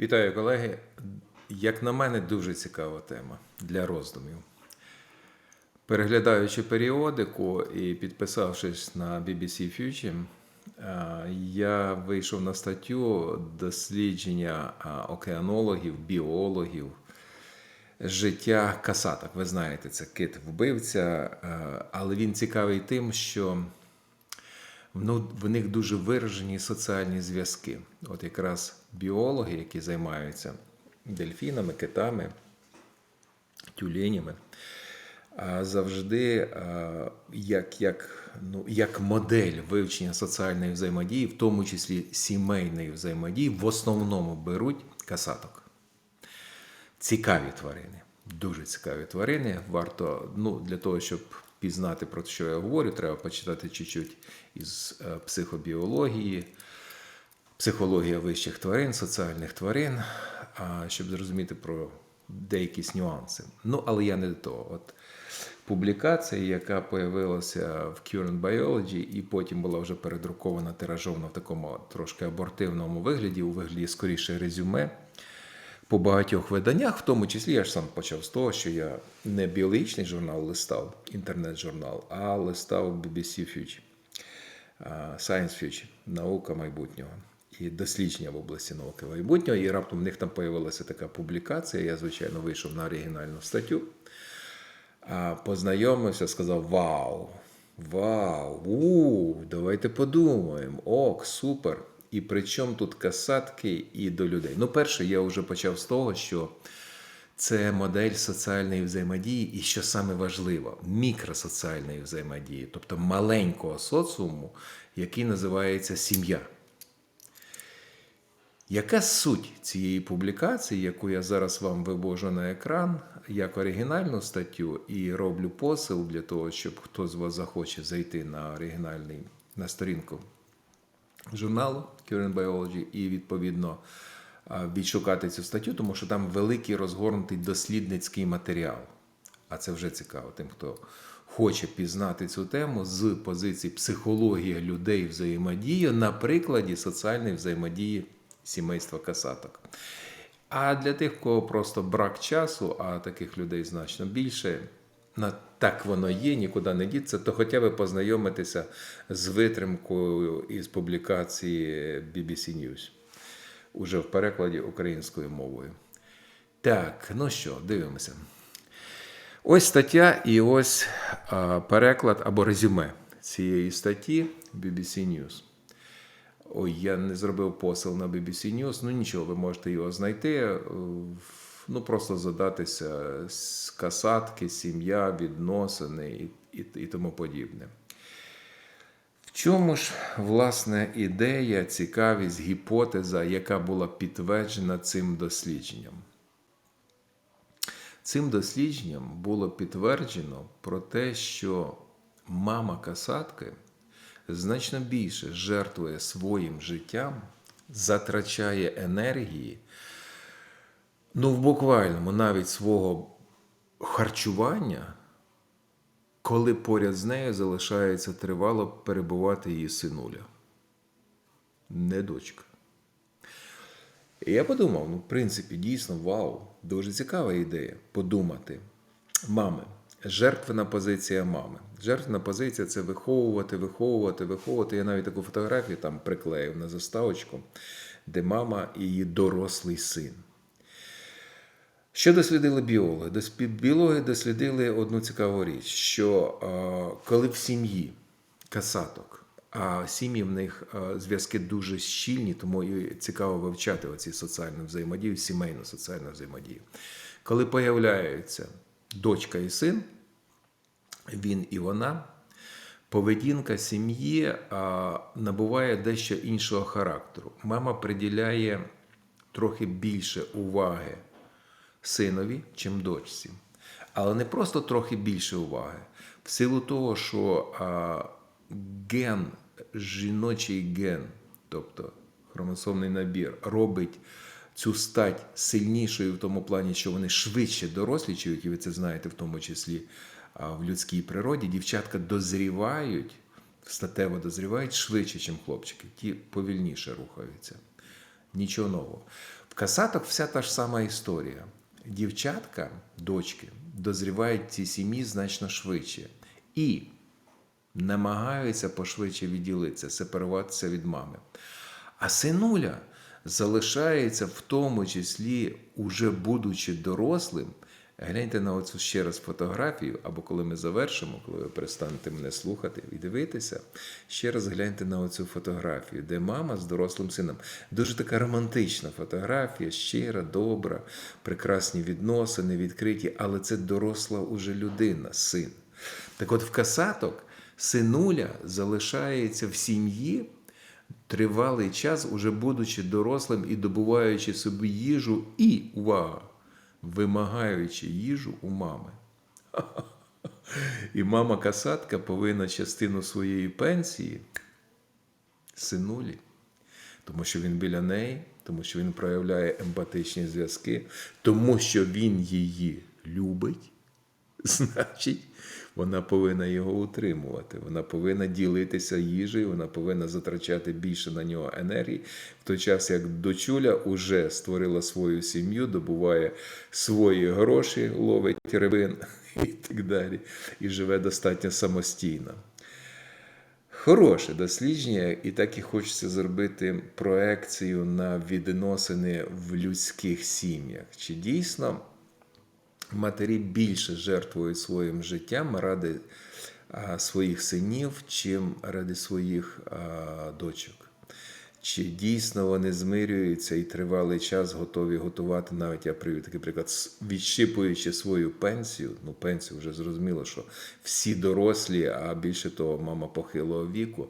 Вітаю, колеги. Як на мене, дуже цікава тема для роздумів. Переглядаючи періодику і підписавшись на BBC Future, я вийшов на статтю дослідження океанологів, біологів, життя касаток. Ви знаєте, це кит вбивця, але він цікавий тим, що ну, в них дуже виражені соціальні зв'язки. От якраз біологи, які займаються дельфінами, китами, тюленями, завжди як, як, ну, як модель вивчення соціальної взаємодії, в тому числі сімейної взаємодії, в основному беруть касаток. Цікаві тварини, дуже цікаві тварини. Варто ну, для того, щоб пізнати про що я говорю, треба почитати чуть-чуть із е, психобіології, психологія вищих тварин, соціальних тварин, щоб зрозуміти про деякі нюанси. Ну, але я не до того. От публікація, яка появилася в Current Biology, і потім була вже передрукована тиражована в такому трошки абортивному вигляді, у вигляді скоріше резюме по багатьох виданнях, в тому числі я ж сам почав з того, що я не біологічний журнал листав, інтернет-журнал, а листав BBC Future, Science Future, наука майбутнього і дослідження в області науки майбутнього. І раптом в них там появилася така публікація. Я, звичайно, вийшов на оригінальну статтю, познайомився, сказав: Вау! Вау! У, давайте подумаємо. Ок, супер! І при чому тут касатки і до людей? Ну, перше, я вже почав з того, що це модель соціальної взаємодії, і що саме важливо, мікросоціальної взаємодії, тобто маленького соціуму, який називається сім'я. Яка суть цієї публікації, яку я зараз вам вивожу на екран, як оригінальну статтю, і роблю посил для того, щоб хто з вас захоче зайти на оригінальний на сторінку журналу Current Biology і відповідно відшукати цю статтю, тому що там великий розгорнутий дослідницький матеріал. А це вже цікаво тим, хто хоче пізнати цю тему з позиції психології людей взаємодії на прикладі соціальної взаємодії сімейства касаток. А для тих, кого просто брак часу, а таких людей значно більше, на так воно є, нікуди не діться, то хоча б познайомитися з витримкою із публікації BBC News уже в перекладі українською мовою. Так, ну що, дивимося. Ось стаття і ось переклад або резюме цієї статті BBC News. Ой, я не зробив посил на BBC News. Ну нічого, ви можете його знайти. е, в- Ну, просто задатися з касатки, сім'я, відносини і, і, і тому подібне. В чому ж, власне, ідея, цікавість, гіпотеза, яка була підтверджена цим дослідженням? Цим дослідженням було підтверджено про те, що мама касатки значно більше жертвує своїм життям, затрачає енергії, ну, в буквальному навіть свого харчування, коли поряд з нею залишається тривало перебувати її синуля, не дочка. І я подумав, ну, в принципі, дійсно, вау, дуже цікава ідея подумати. Мами, жертвена позиція мами. Жертвена позиція це виховувати, виховувати, виховувати. Я навіть таку фотографію там приклеїв на заставочку, де мама і її дорослий син. Що дослідили біологи? Біологи дослідили одну цікаву річ, що коли в сім'ї касаток, а сім'ї в них зв'язки дуже щільні, тому і цікаво вивчати оці соціальну взаємодію, сімейну соціальну взаємодію. Коли появляються дочка і син, він і вона, поведінка сім'ї набуває дещо іншого характеру. Мама приділяє трохи більше уваги синові, чим дочці. Але не просто трохи більше уваги. В силу того, що а, ген, жіночий ген, тобто хромосомний набір, робить цю стать сильнішою в тому плані, що вони швидше дорослічують, і ви це знаєте, в тому числі а, в людській природі, дівчатка дозрівають, статево дозрівають швидше, ніж хлопчики. Ті повільніше рухаються. Нічого нового. В касаток вся та ж сама історія. Дівчатка, дочки, дозрівають в цій сім'ї значно швидше. І намагаються пошвидше відділитися, сепаруватися від мами. А синуля залишається в тому числі, уже будучи дорослим. Гляньте на оцю ще раз фотографію, або коли ми завершимо, коли ви перестанете мене слухати і дивитися, ще раз гляньте на оцю фотографію, де мама з дорослим сином. Дуже така романтична фотографія, щира, добра, прекрасні відносини, відкриті, але це доросла уже людина, син. Так от в касаток синуля залишається в сім'ї тривалий час, уже будучи дорослим і добуваючи собі їжу, і увага, вимагаючи їжу у мами. І мама касатка повинна частину своєї пенсії синулі, тому що він біля неї, тому що він проявляє емпатичні зв'язки, тому що він її любить. Значить, вона повинна його утримувати, вона повинна ділитися їжею, вона повинна затрачати більше на нього енергії, в той час як дочуля уже створила свою сім'ю, добуває свої гроші, ловить рибин і так далі, і живе достатньо самостійно. Хороше дослідження, і так і хочеться зробити проекцію на відносини в людських сім'ях. Чи дійсно матері більше жертвують своїм життям ради своїх синів, чим ради своїх дочок. Чи дійсно вони змирюються і тривалий час готові готувати, навіть я привів такий приклад, відщипуючи свою пенсію, ну пенсію вже зрозуміло, що всі дорослі, а більше того, мама похилого віку,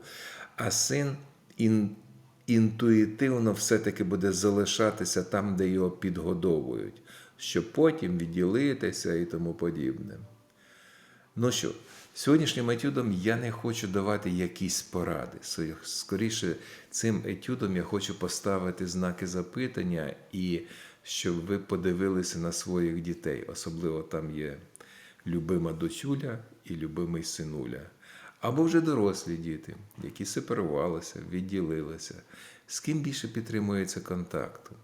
а син ін, інтуїтивно все-таки буде залишатися там, де його підгодовують, щоб потім відділитися і тому подібне. Ну що, сьогоднішнім етюдом я не хочу давати якісь поради. Скоріше, цим етюдом я хочу поставити знаки запитання і щоб ви подивилися на своїх дітей. Особливо там є любима дочуля і любимий синуля. Або вже дорослі діти, які сепарувалися, відділилися. З ким більше підтримується контакту?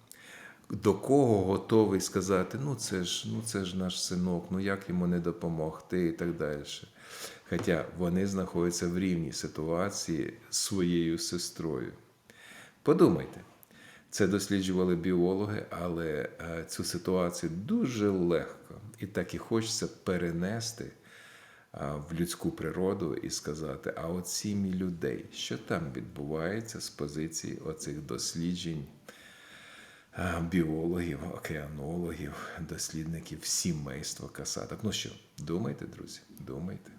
До кого готовий сказати, ну це ж, ну це ж наш синок, ну як йому не допомогти і так далі. Хоча вони знаходяться в рівній ситуації з своєю сестрою. Подумайте, це досліджували біологи, але е, цю ситуацію дуже легко і так і хочеться перенести в людську природу і сказати: а от сім'ї людей, що там відбувається з позиції оцих досліджень біологів, океанологів, дослідників сімейства касаток. Ну що, думайте, друзі, думайте.